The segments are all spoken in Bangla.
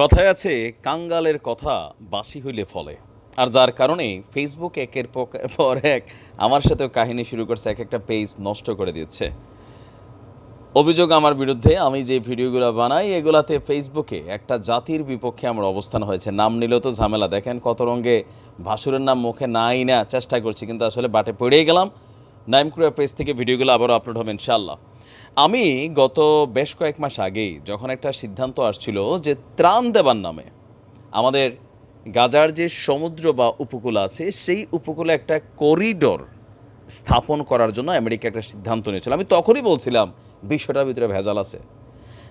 কথায় আছে, কাঙ্গালের কথা বাসি হইলে ফলে। আর যার কারণে ফেসবুক একের পর এক আমার সাথেও কাহিনী শুরু করছে, এক একটা পেজ নষ্ট করে দিচ্ছে। অভিযোগ আমার বিরুদ্ধে, আমি যে ভিডিওগুলো বানাই, এগুলাতে ফেসবুকে একটা জাতির বিপক্ষে আমার অবস্থান হয়েছে। নাম নিলেও তো ঝামেলা। দেখেন কত রঙ্গে ভাসুরের নাম মুখে নাই না, চেষ্টা করছি, কিন্তু আসলে বাটে পড়েই গেলাম। নাইম ক্রিয়া পেজ থেকে ভিডিওগুলো আবারও আপলোড হবে ইনশাল্লাহ আমি গত বেশ কয়েক মাস আগেই যখন একটা সিদ্ধান্ত আসছিল যে ত্রাণ দেবার নামে, আমাদের গাজার যে সমুদ্র বা উপকূল আছে, সেই উপকূলে একটা করিডোর স্থাপন করার জন্য আমেরিকা একটা সিদ্ধান্ত নিয়েছিল। আমি তখনই বলছিলাম, বিশ্বটার ভিতরে ভেজাল আছে।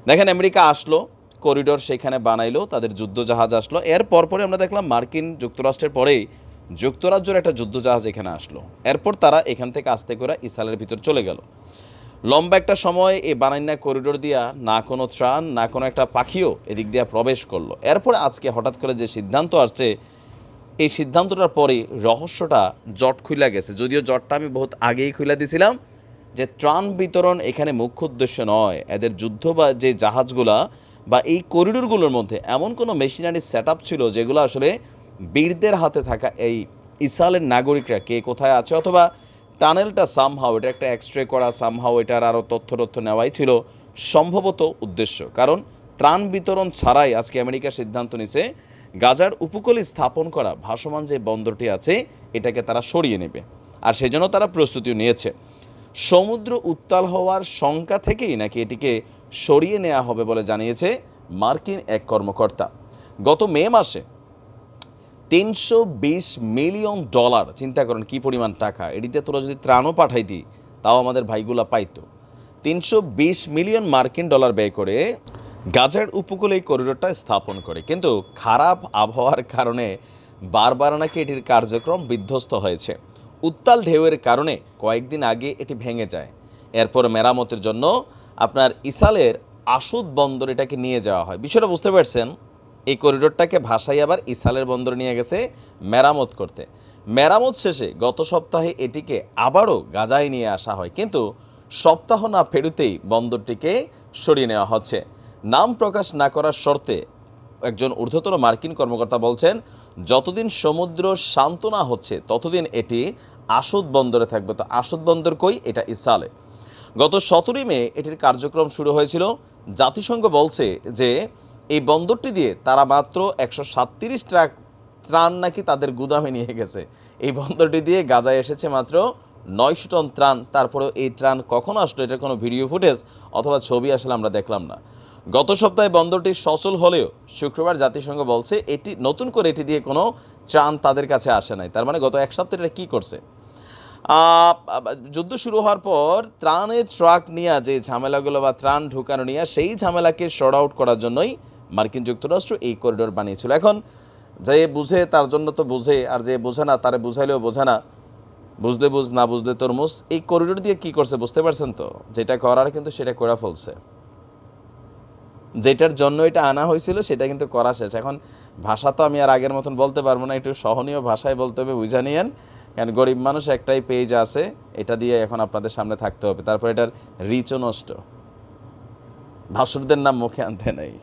দেখেন, আমেরিকা আসলো, করিডোর সেখানে বানাইলো, তাদের যুদ্ধজাহাজ আসলো। এর পরপরই আমরা দেখলাম মার্কিন যুক্তরাষ্ট্রের পরেই যুক্তরাজ্যের একটা যুদ্ধজাহাজ এখানে আসলো। এরপর তারা এখান থেকে আস্তে করে ইসরায়েলের ভিতর চলে গেল। লম্বা একটা সময় এই বানাইনা করিডোর দিয়া না কোনো ত্রাণ, না কোনো একটা পাখিও এদিক দিয়া প্রবেশ করল। এরপর আজকে হঠাৎ করে যে সিদ্ধান্ত আসছে, এই সিদ্ধান্তটার পরে রহস্যটা জট খুলে গেছে। যদিও জটটা আমি বহুত আগেই খুলে দিছিলাম যে ত্রাণ বিতরণ এখানে মুখ্য উদ্দেশ্য নয়। এদের যুদ্ধ বা যে জাহাজগুলা বা এই করিডোরগুলোর মধ্যে এমন কোনো মেশিনারি সেট ছিল যেগুলো আসলে বীরদের হাতে থাকা এই ইসরায়েলের নাগরিকরা কে কোথায় আছে অথবা টানেলটা সামহাও এটা একটা এক্সরে করা সামহাও এটার আরও তথ্য তথ্য নেওয়াই ছিল সম্ভবত উদ্দেশ্য। কারণ ত্রাণ বিতরণ ছাড়াই আজকে আমেরিকা সিদ্ধান্ত নিছে গাজার উপকূলে স্থাপন করা ভাসমান যে বন্দরটি আছে, এটাকে তারা সরিয়ে নেবে। আর সেজন্য তারা প্রস্তুতিও নিয়েছে। সমুদ্র উত্তাল হওয়ার শঙ্কা থেকেই নাকি এটিকে সরিয়ে নেওয়া হবে বলে জানিয়েছে মার্কিন এক কর্মকর্তা। গত মে মাসে তিনশো বিশ মিলিয়ন ডলার। চিন্তা করেন কী পরিমাণ টাকা। এটিতে তোরা যদি ত্রাণও পাঠাই দিই, তাও আমাদের ভাইগুলা পাইতো। তিনশো বিশ মিলিয়ন মার্কিন ডলার ব্যয় করে গাজার উপকূলে এই করিডোরটা স্থাপন করে। কিন্তু খারাপ আবহাওয়ার কারণে বারবার নাকি এটির কার্যক্রম বিধ্বস্ত হয়েছে। উত্তাল ঢেউয়ের কারণে কয়েকদিন আগে এটি ভেঙে যায়। এরপর মেরামতের জন্য আপনার ইসালের আসুদ বন্দর এটাকে নিয়ে যাওয়া হয়। বিষয়টা বুঝতে পারছেন? এই করিডোরটাকে ভাসাই আবার ইসালের বন্দর নিয়ে গেছে মেরামত করতে। মেরামত শেষে গত সপ্তাহে এটিকে আবারও গাজায় নিয়ে আসা হয়, কিন্তু সপ্তাহ না ফেরুতেই বন্দরটিকে সরিয়ে নেওয়া হচ্ছে। নাম প্রকাশ না করার শর্তে একজন ঊর্ধ্বতন মার্কিন কর্মকর্তা বলছেন, যতদিন সমুদ্র শান্ত না হচ্ছে, ততদিন এটি আসুদ বন্দরে থাকবে। তো আসুদ বন্দর কই? এটা ইসালে। গত সতেরোই মে এটির কার্যক্রম শুরু হয়েছিল। জাতিসংঘ বলছে যে এই বন্দরটি দিয়ে তারা মাত্র একশো সাতত্রিশ ট্রাক ত্রাণ নাকি তাদের গুদামে নিয়ে গেছে। এই বন্দরটি দিয়ে গাজায় এসেছে মাত্র নয়শো টন ত্রাণ। তারপরেও এই ত্রাণ কখন আসলো এটার কোনো ভিডিও ফুটেজ অথবা ছবি আসলে আমরা দেখলাম না। গত সপ্তাহে বন্দরটি সচল হলেও শুক্রবার জাতিসংঘ বলছে এটি নতুন করে এটি দিয়ে কোনো ত্রাণ তাদের কাছে আসে নাই। তার মানে গত এক সপ্তাহে এটা কী করছে? যুদ্ধ শুরু হওয়ার পর ত্রাণের ট্রাক নিয়ে যে ঝামেলাগুলো বা ত্রাণ ঢুকানো নিয়ে সেই ঝামেলাকে শর্ট আউট করার জন্যই মার্কিন যুক্তরাষ্ট্র এই করিডোর বানিয়েছিল। এখন যে বুঝে তার জন্য তো বুঝে, আর যে বোঝে না তারে বুঝাইলেও বোঝে না। বুঝলে বুঝ, না বুঝলে তরমুজ। এই করিডোর দিয়ে কি করছে বুঝতে পারছেন তো? যেটা করার কিন্তু সেটা করে ফেলছে। যেটার জন্য এটা আনা হয়েছিল সেটা কিন্তু করা শেষ। এখন ভাষা তো আমি আর আগের মতন বলতে পারব না, একটু সহনীয় ভাষায় বলতে হবে, বুঝে নিয়েন। কারণ গরিব মানুষ একটাই পেজ আছে, এটা দিয়ে এখন আপনাদের সামনে থাকতে হবে। তারপর এটার রিচও নষ্ট। ভাসুরদের নাম মুখে আনতে নেই।